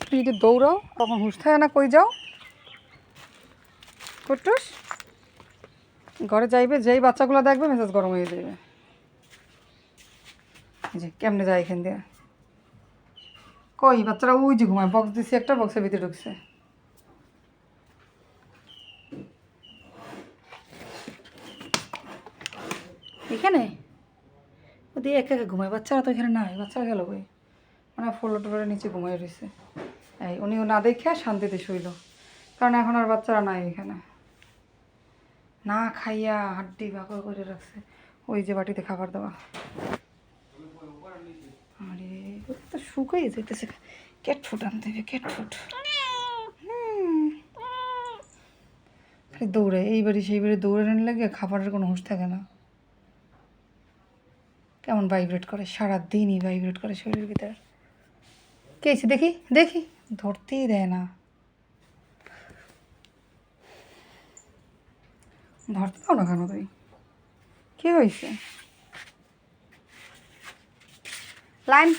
স্পিডে দৌড়াও, তখন হুশ থাকে না কই যাও? কুটুস ঘরে যাইবে, যেই বাচ্চাগুলো দেখবে, মেজাজ গরম হয়ে যাবে যে কেমনে যায় এখান দিয়ে? কই, বাচ্চারা ওই যে ঘুমায় বক্স দিছি একটা বক্সের ভিতরে ঢুকছে। এখানে? ওদের একা একা ঘুমায়, বাচ্চারা তো এখানে নাই, বাচ্চারা গেল কই? মানে ফ্লোর টোলের নিচে ঘুমাই রয়েছে। এই উনিও না দেখে শান্তিতে শুইল। কারণ এখন আর বাচ্চারা নাই এখানে। না খাইয়া হাড্ডি ভাগর করে রাখছে। ওই যে বাটিতে খাবার দেওয়া। আরে তো শুকাই যেতেছে ক্যাট ফুট আনতে হবে, ক্যাট ফুট। দৌড়ে এই বাড়ি সেই বাড়ি দৌড়ে নিয়ে লাগে খাবারের কোনো হুঁশ থাকে না। কেমন ভাইব্রেট করে সারা দিনই ভাইব্রেট করে শরীরের ভিতরে। কে দেখি দেখি। ধরতেই দেয় না। ধরতে দাও না কেন তুই? কে হয়েছে? লাইন।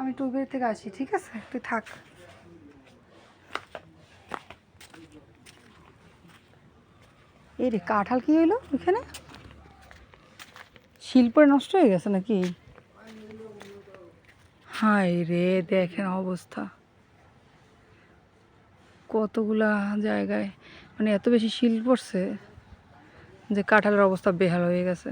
আমি টুবের থেকে আসি ঠিক আছে? তুই থাক। এই রে, কাঁঠাল কি হইল এখানে শিল্পে নষ্ট হয়ে গেছে নাকি? হায় রে, দেখেন অবস্থা। কতগুলা জায়গায় মানে এত বেশি শিল পড়ছে যে কাঁঠালের অবস্থা বেহাল হয়ে গেছে।